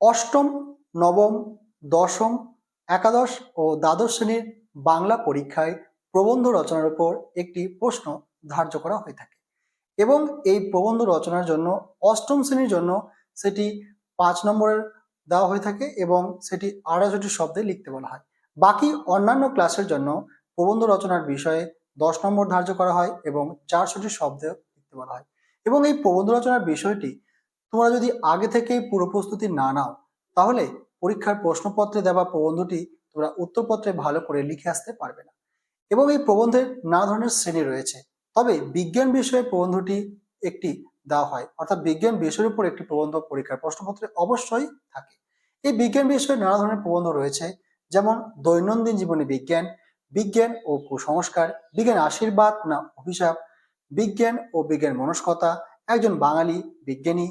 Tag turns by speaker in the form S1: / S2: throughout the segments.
S1: অষ্টম, নবম, দশম, একাদশ ও দ্বাদশ শ্রেণির বাংলা পরীক্ষায় প্রবন্ধ রচনার উপর একটি প্রশ্ন ধার্য করা হয়ে থাকে এবং এই প্রবন্ধ রচনার জন্য অষ্টম শ্রেণির জন্য সেটি পাঁচ নম্বরের দেওয়া হয়ে থাকে এবং সেটি আড়াইশোটি শব্দে লিখতে বলা হয়। বাকি অন্যান্য ক্লাসের জন্য প্রবন্ধ রচনার বিষয়ে দশ নম্বর ধার্য করা হয় এবং চারশোটি শব্দে লিখতে বলা হয় এবং এই প্রবন্ধ রচনার বিষয়টি তোমরা যদি আগে থেকেই পুরো প্রস্তুতি না নাও, তাহলে পরীক্ষার প্রশ্নপত্রে দেওয়া প্রবন্ধটি তোমরা উত্তরপত্রে ভালো করে লিখে আসতে পারবে না। এবং এই প্রবন্ধের নানা ধরনের শ্রেণি রয়েছে। তবে বিজ্ঞান বিষয়ে প্রবন্ধটি একটি দেওয়া হয়, অর্থাৎ বিজ্ঞান বিষয়ের উপর একটি প্রবন্ধ পরীক্ষার প্রশ্নপত্রে অবশ্যই থাকে। এই বিজ্ঞান বিষয়ে নানা ধরনের প্রবন্ধ রয়েছে, যেমন দৈনন্দিন জীবনে বিজ্ঞান বিজ্ঞান ও কুসংস্কার, বিজ্ঞান আশীর্বাদ না অভিশাপ, বিজ্ঞান ও বিজ্ঞান মনস্কতা, একজন বাঙালি, বিজ্ঞানী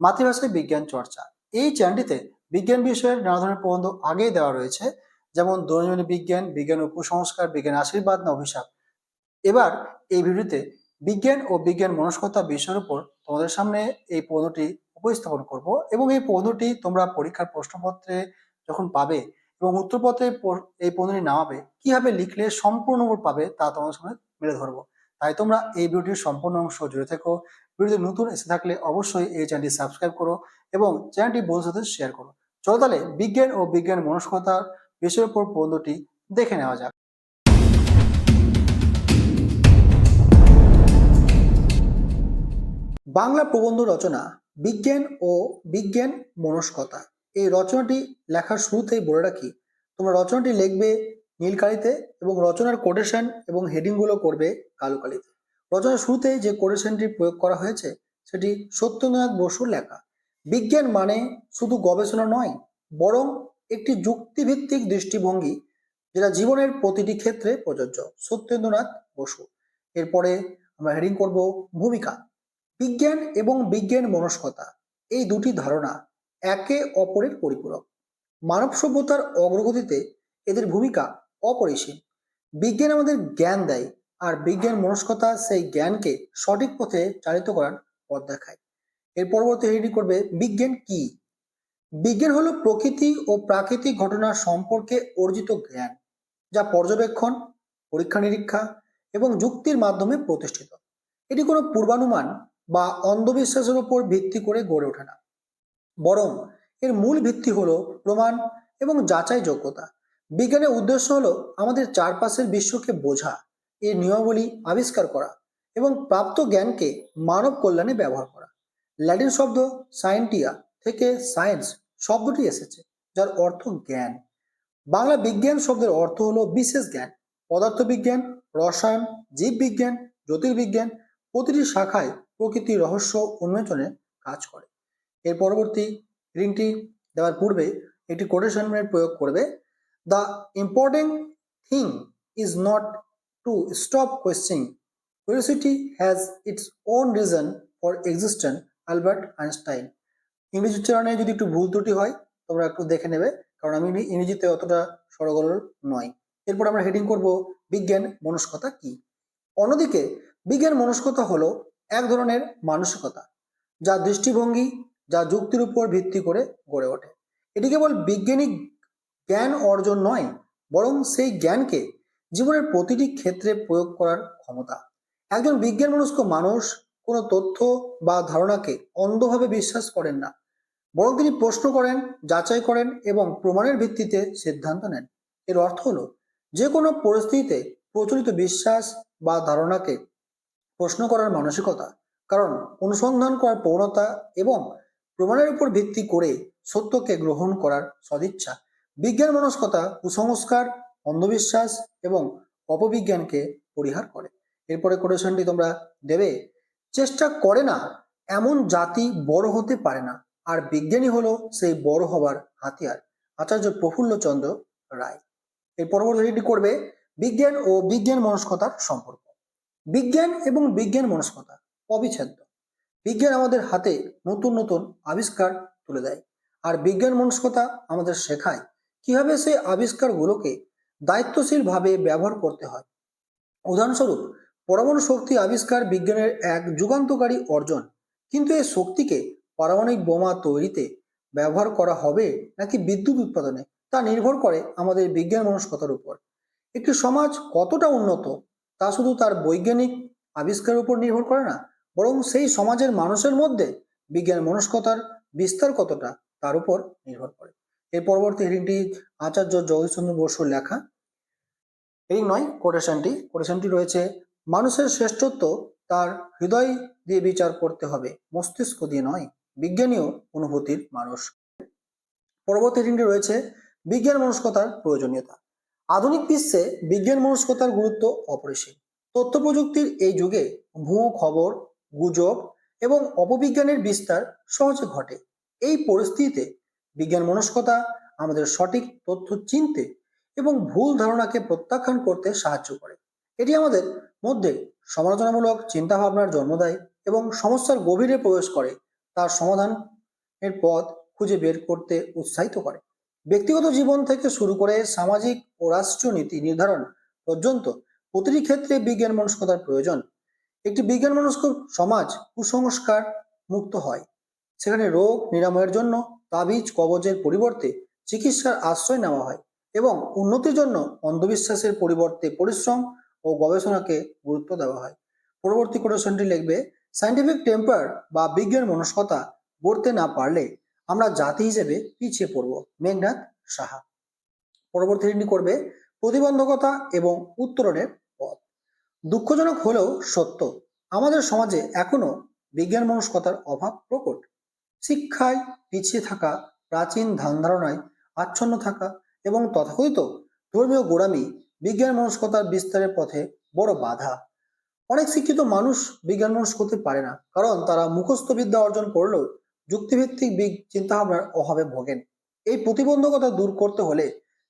S1: মাতৃভাষায় বিজ্ঞান চর্চা। এই চ্যানেলটিতে বিজ্ঞান বিষয়ের নানা ধরনের প্রবন্ধ আগেই দেওয়া রয়েছে, যেমন দৈনন্দিন বিজ্ঞান বিজ্ঞান ও কুসংস্কার, বিজ্ঞান আশীর্বাদ, না অভিশাপ। এবার এই ভিডিওতে বিজ্ঞান ও বিজ্ঞান মনস্কতা বিষয়ের উপর তোমাদের সামনে এই প্রবন্ধটি উপস্থাপন করব এবং এই প্রবন্ধটি তোমরা পরীক্ষার প্রশ্নপত্রে যখন পাবে এবং উত্তরপত্রে এই প্রবন্ধটি নামাবে, কীভাবে লিখলে সম্পূর্ণ পাবে তা তোমাদের সামনে মেলে ধরবো। তাই তোমরা এই ভিডিওটির সম্পূর্ণ অংশ জুড়ে থেকো ভিডিওতে নতুন এসে থাকলে অবশ্যই এই চ্যানেলটি সাবস্ক্রাইব করো এবং চ্যানেলটি বন্ধুর সাথে শেয়ার করো। চলো তাহলে বিজ্ঞান ও বিজ্ঞান মনস্কতার বিষয়ের উপর প্রবন্ধটি দেখে নেওয়া যাক। বাংলা প্রবন্ধ রচনা, বিজ্ঞান ও বিজ্ঞান মনস্কতা। এই রচনাটি লেখার শুরুতেই বলে রাখি, তোমরা রচনাটি লিখবে নীল কালিতে এবং রচনার কোটেশন এবং হেডিংগুলো করবে কালো কালিতে রচনার শুরুতে যে কোটেশনটি প্রয়োগ করা হয়েছে, সেটি সত্যেন্দ্রনাথ বসুর লেখা। বিজ্ঞান মানে শুধু গবেষণা নয়, বরং একটি যুক্তিভিত্তিক দৃষ্টিভঙ্গি যেটা জীবনের প্রতিটি ক্ষেত্রে প্রযোজ্য। সত্যেন্দ্রনাথ বসু। এরপরে আমরা হেডিং করব ভূমিকা। বিজ্ঞান এবং বিজ্ঞান মনস্কতা, এই দুটি ধারণা একে অপরের পরিপূরক। মানব সভ্যতার অগ্রগতিতে এদের ভূমিকা অপরিসীম। বিজ্ঞান আমাদের জ্ঞান দেয় আর বিজ্ঞান মনস্কতা সেই জ্ঞানকে সঠিক পথে চালিত করার পথ দেখায়। এর পরবর্তী হেডিং করবে, বিজ্ঞান কি? বিজ্ঞান হলো প্রকৃতি ও প্রাকৃতিক ঘটনা সম্পর্কে অর্জিত জ্ঞান, যা পর্যবেক্ষণ, পরীক্ষা নিরীক্ষা এবং যুক্তির মাধ্যমে প্রতিষ্ঠিত। এটি কোনো পূর্বানুমান বা অন্ধবিশ্বাসের উপর ভিত্তি করে গড়ে ওঠে না। বরং এর মূল ভিত্তি হলো প্রমাণ এবং যাচাই যোগ্যতা বিজ্ঞানের উদ্দেশ্য হলো আমাদের চারপাশের বিশ্বকে বোঝা। এর নিয়মাবলী আবিষ্কার করা এবং প্রাপ্ত জ্ঞানকে মানব কল্যাণে ব্যবহার করা। ল্যাটিন শব্দ সায়েন্টিয়া থেকে সায়েন্স শব্দটি এসেছে, যার অর্থ জ্ঞান। বাংলা বিজ্ঞান শব্দের অর্থ হলো বিশেষ জ্ঞান, পদার্থবিজ্ঞান, রসায়ন, জীববিজ্ঞান, জ্যোতির্বিজ্ঞান প্রতিটি শাখায় প্রকৃতির রহস্য উন্মোচনে কাজ করে। এর পরবর্তী রিংটি দেওয়ার পূর্বে একটি কোটেশন প্রয়োগ করবে the important thing is not to stop questioning curiosity has its own reason for existence Albert Einstein ইংরেজি উচ্চারণে যদি একটু ভুল ত্রুটি হয়, তোমরা একটু দেখে নেবে, কারণ আমি ইংরেজিতে অতটা সরগোল নয়। এরপর আমরা হেডিং করব, বিজ্ঞান মনস্কতা কি? অন্যদিকে, বিজ্ঞান মনস্কতা হলো এক ধরনের মানসিকতা, যা দৃষ্টিভঙ্গি, যা যুক্তির উপর ভিত্তি করে গড়ে ওঠে। এটি কেবল বৈজ্ঞানিক জ্ঞান অর্জন নয়, বরং সেই জ্ঞানকে জীবনের প্রতিটি ক্ষেত্রে প্রয়োগ করার ক্ষমতা। একজন বিজ্ঞান মনস্ক মানুষ কোনো তথ্য বা ধারণাকে অন্ধভাবে বিশ্বাস করেন না। বরং তিনি প্রশ্ন করেন, যাচাই করেন এবং প্রমাণের ভিত্তিতে সিদ্ধান্ত নেন। এর অর্থ হলো যে কোনো পরিস্থিতিতে প্রচলিত বিশ্বাস বা ধারণাকে প্রশ্ন করার মানসিকতা, কারণ অনুসন্ধান করার প্রবণতা এবং প্রমাণের উপর ভিত্তি করে সত্যকে গ্রহণ করার সদিচ্ছা বিজ্ঞান মনস্কতা কুসংস্কার অন্ধবিশ্বাস এবং অপবিজ্ঞানকে পরিহার করে। এরপরে কোটেশনটি তোমরা দেবে, চেষ্টা করে না, এমন জাতি বড় হতে পারে না। আর বিজ্ঞানী হলো সেই বড় হবার হাতিয়ার। আচার্য প্রফুল্লচন্দ্র রায়। এর পরবর্তী করবে, বিজ্ঞান ও বিজ্ঞান মনস্কতার সম্পর্ক। বিজ্ঞান এবং বিজ্ঞান মনস্কতা, অবিচ্ছেদ্য। বিজ্ঞান আমাদের হাতে নতুন নতুন আবিষ্কার তুলে দেয়। আর বিজ্ঞান মনস্কতা আমাদের শেখায়। কীভাবে সেই আবিষ্কারগুলোকে দায়িত্বশীলভাবে ব্যবহার করতে হয়। উদাহরণস্বরূপ, পরমাণু শক্তি আবিষ্কার বিজ্ঞানের এক যুগান্তকারী অর্জন, কিন্তু এই শক্তিকে পারমাণবিক বোমা তৈরিতে ব্যবহার করা হবে নাকি বিদ্যুৎ উৎপাদনে, তা নির্ভর করে আমাদের বিজ্ঞান মনস্কতার উপর। একটি সমাজ কতটা উন্নত, তা শুধু তার বৈজ্ঞানিক আবিষ্কারের উপর নির্ভর করে না, বরং সেই সমাজের মানুষের মধ্যে বিজ্ঞান মনস্কতার বিস্তার কতটা, তার উপর নির্ভর করে। এর পরবর্তী হেডিংটি আচার্য জগদীশচন্দ্র বসুর লেখা হেডিং নয় কোটেশনটি কোটেশনটি রয়েছে, মানুষের শ্রেষ্ঠত্ব তার হৃদয় দিয়ে বিচার করতে হবে, মস্তিষ্ক দিয়ে নয় বিজ্ঞানীয় অনুভূতির মানুষ। পরবর্তী হেডিংটি রয়েছে, বিজ্ঞান মনস্কতার প্রয়োজনীয়তা। আধুনিক বিশ্বে বিজ্ঞান মনস্কতার গুরুত্ব অপরিসীম। তথ্য প্রযুক্তির এই যুগে ভুয়ো খবর, গুজব এবং অপবিজ্ঞানের বিস্তার সহজে ঘটে। এই পরিস্থিতিতে বিজ্ঞান মনস্কতা আমাদের সঠিক তথ্য চিনতে এবং ভুল ধারণাকে প্রত্যাখ্যান করতে সাহায্য করে। এটি আমাদের মধ্যে সমালোচনামূলক চিন্তাভাবনার জন্ম দেয় এবং সমস্যার গভীরে প্রবেশ করে, তার সমাধানের পথ খুঁজে বের করতে উৎসাহিত করে। ব্যক্তিগত জীবন থেকে শুরু করে সামাজিক ও রাষ্ট্রীয় নীতি নির্ধারণ পর্যন্ত প্রতিটি ক্ষেত্রে বিজ্ঞান মনস্কতার প্রয়োজন। একটি বিজ্ঞান মনস্ক সমাজ কুসংস্কার মুক্ত হয়। সেখানে রোগ নিরাময়ের জন্য তাবিজ কবজের পরিবর্তে চিকিৎসার আশ্রয় নেওয়া হয়। এবং উন্নতির জন্য অন্ধবিশ্বাসের পরিবর্তে পরিশ্রম ও গবেষণাকে গুরুত্ব দেওয়া হয়। পরবর্তী কোটেশনটি লিখবে সাইন্টিফিক টেম্পার বা বিজ্ঞান মনস্কতা গড়তে না পারলে আমরা জাতি হিসেবে পিছিয়ে পড়ব। মেঘনাথ সাহা। পরবর্তী করবে, প্রতিবন্ধকতা এবং উত্তরণের পথ। দুঃখজনক হলেও সত্য, আমাদের সমাজে এখনও বিজ্ঞান মনস্কতার অভাব প্রকট। শিক্ষায় পিছিয়ে থাকা, প্রাচীন ধ্যান ধারণায় আচ্ছন্ন থাকা এবং তথাকথিত ধর্মীয় গোড়ামি বিজ্ঞান মনস্কতার বিস্তারের পথে বড় বাধা। অনেক শিক্ষিত মানুষ বিজ্ঞান মনস্ক হতে পারে না, কারণ তারা মুখস্থ বিদ্যা অর্জন করলেও যুক্তিভিত্তিক চিন্তাভাবনার অভাবে ভোগেন। এই প্রতিবন্ধকতা দূর করতে হলে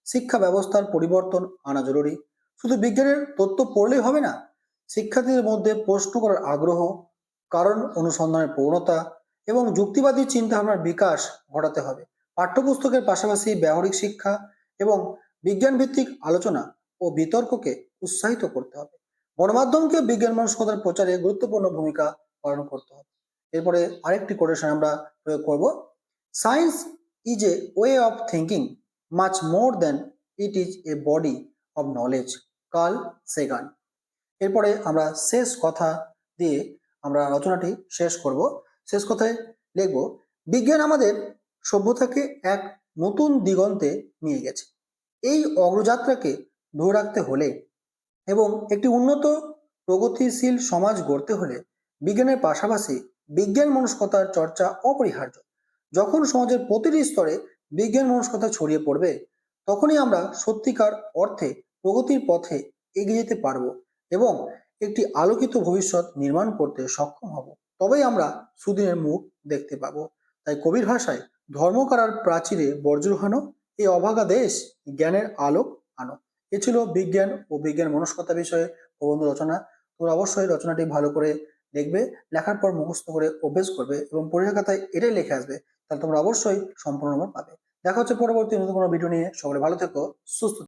S1: শিক্ষা ব্যবস্থার পরিবর্তন আনা জরুরি। শুধু বিজ্ঞানের তথ্য পড়লেই হবে না, শিক্ষার্থীদের মধ্যে প্রশ্ন করার আগ্রহ, কারণ অনুসন্ধানের প্রবণতা এবং যুক্তিবাদী চিন্তাভাবনার বিকাশ ঘটাতে হবে। পাঠ্যপুস্তকের পাশাপাশি ব্যবহারিক শিক্ষা এবং বিজ্ঞান ভিত্তিক আলোচনা ও বিতর্ককে উৎসাহিত করতে হবে। গণমাধ্যমকে বিজ্ঞান মনস্কতার প্রচারে গুরুত্বপূর্ণ ভূমিকা পালন করতে হবে। এরপরে আরেকটি কোটেশন আমরা প্রয়োগ করব। Science is a way of thinking much more than it is a body of knowledge Carl Sagan এরপরে আমরা শেষ কথা দিয়ে আমরা রচনাটি শেষ করব। শেষ কথায় লিখব, বিজ্ঞান আমাদের সভ্যতাকে এক নতুন দিগন্তে নিয়ে গেছে। এই অগ্রযাত্রাকে ধরে রাখতে হলে এবং একটি উন্নত প্রগতিশীল সমাজ গড়তে হলে বিজ্ঞানের পাশাপাশি বিজ্ঞান মনস্কতার চর্চা অপরিহার্য। যখন সমাজের প্রতিটি স্তরে বিজ্ঞান মনস্কতা ছড়িয়ে পড়বে, তখনই আমরা সত্যিকার অর্থে প্রগতির পথে এগিয়ে যেতে পারব এবং একটি আলোকিত ভবিষ্যৎ নির্মাণ করতে সক্ষম হব। তবেই আমরা সুদিনের মুখ দেখতে পাব। তাই কবির ভাষায় ধর্ম করার প্রাচীরে বর্জ্য হানো, এই অভাগা দেশ জ্ঞানের আলোক আনো। এ ছিল বিজ্ঞান ও বিজ্ঞান মনস্কতা বিষয়ে প্রবন্ধ রচনা। তোমরা অবশ্যই রচনাটি ভালো করে দেখবে, লেখার পর মুখস্থ করে অভ্যেস করবে এবং পরীক্ষা খাতায় এটাই লিখে আসবে, তাহলে তোমরা অবশ্যই সম্পূর্ণ নম্বর পাবে। দেখা হচ্ছে পরবর্তী নতুন কোনো ভিডিও নিয়ে। সকলে ভালো থেকো, সুস্থ।